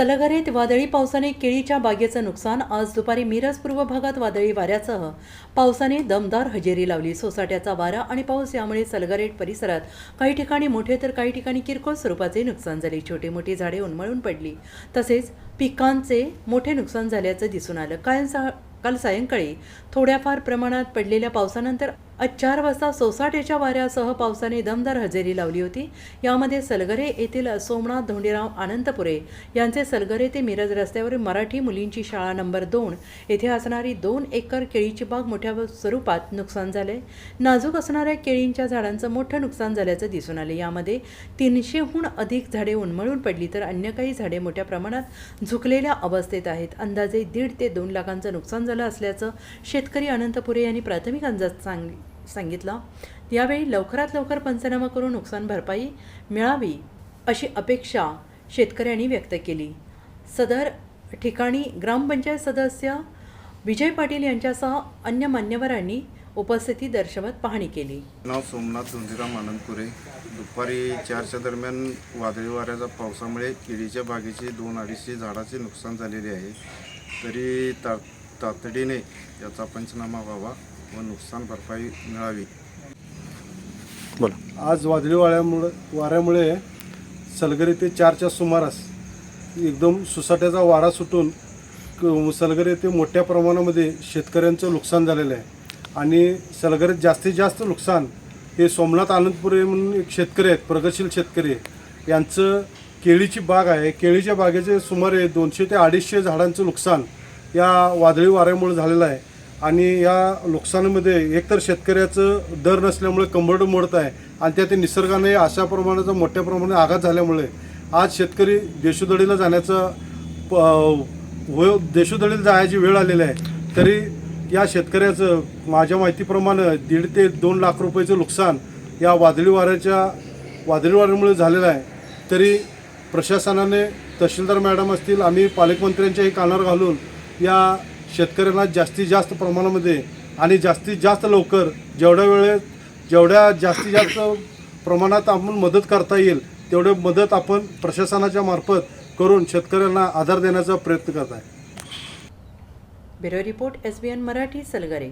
सलगरेत वादळी पावसाने केळीच्या बागेचं नुकसान. आज दुपारी मिरज पूर्व भागात वादळी वाऱ्यासह पावसाने दमदार हजेरी लावली. सोसाट्याचा वारा आणि पाऊस यामुळे सलगरेट परिसरात काही ठिकाणी मोठे तर काही ठिकाणी किरकोळ स्वरूपाचे नुकसान झाले. छोटी मोठी झाडे उन्मळून पडली. तसेच पिकांचे मोठे नुकसान झाल्याचं दिसून आलं. काल काल सायंकाळी थोड्याफार प्रमाणात पडलेल्या पावसानंतर आज चार वाजता सोसाट्याच्या वाऱ्यासह पावसाने दमदार हजेरी लावली होती. यामध्ये सलगरे येथील सोमनाथ धोंडीराव अनंतपुरे यांचे सलगरे ते मिरज रस्त्यावर मराठी मुलींची शाळा नंबर दोन येथे असणारी दोन एकर केळीची बाग मोठ्या स्वरूपात नुकसान झाले. नाजूक असणाऱ्या केळींच्या झाडांचं मोठं नुकसान झाल्याचं दिसून आले. यामध्ये तीनशेहून अधिक झाडे उन्मळून पडली तर अन्य काही झाडे मोठ्या प्रमाणात झुकलेल्या अवस्थेत आहेत. अंदाजे दीड ते दोन लाखांचं नुकसान झालं असल्याचं शेतकरी अनंतपुरे यांनी प्राथमिक अंदाज सांगितलं सांगितला. यावेळी लवकरात लवकर पंचनामा करून नुकसान भरपाई मिळावी अशी अपेक्षा शेतकऱ्यांनी व्यक्त केली. सदर ठिकाणी ग्रामपंचायत सदस्य विजय पाटील यांच्यासह अन्य मान्यवरांनी उपस्थिती दर्शवत पाहणी केली. नाव सोमनाथ धोंडीराम आनंदपुरे. दुपारी चारच्या दरम्यान वादळी वाऱ्याच्या पावसामुळे केळीच्या बागेची दोन अडीचशे झाडाचे नुकसान झालेले आहे. तरी ता तातडीने याचा पंचनामा व्हावा. व नुकसान भरपाई मिळावी. आज वादळी वाऱ्यामुळे वाऱ्यामुळे सलगरी ते चारच्या सुमारास एकदम सुसाट्याचा वारा सुटून क- सलगरी ते मोठ्या प्रमाणामध्ये शेतकऱ्यांचं नुकसान झालेलं आहे. आणि सलगरीत जास्तीत जास्त नुकसान हे सोमनाथ आनंदपुरे म्हणून एक शेतकरी आहेत प्रगतशील शेतकरी यांचं केळीची बाग आहे. केळीच्या बागेचे सुमारे दोनशे ते अडीचशे झाडांचं नुकसान या वादळी वाऱ्यामुळे झालेलं आहे. आणि या नुकसानामध्ये एकतर शेतकऱ्याचं दर नसल्यामुळे कंबरड मोडत आहे आणि त्यात निसर्गाने अशा प्रमाणाचा मोठ्या प्रमाणात आघात झाल्यामुळे आज शेतकरी देशोदळीला जाण्याचा प- व देशोदळीला जायची वेळ आलेली आहे. तरी या शेतकऱ्याचं माझ्या माहितीप्रमाणे दीड ते दोन लाख रुपयाचं नुकसान या वादळी वाऱ्याच्या वादळी वाऱ्यामुळे झालेलं आहे. तरी प्रशासनाने तहसीलदार मॅडम असतील आम्ही पालकमंत्र्यांच्याही कानावर घालून या शेतकऱ्यांना जास्तीत जास्त प्रमाणामध्ये आणि जास्तीत जास्त लवकर जेवढ्या वेळेत जेवढ्या जास्तीत जास्त प्रमाणात आपण मदत करता येईल तेवढे मदत आपण प्रशासनाच्या मार्फत करून शेतकऱ्यांना आधार देण्याचा प्रयत्न करत आहे. Bureau report S B N Marathi Salgare.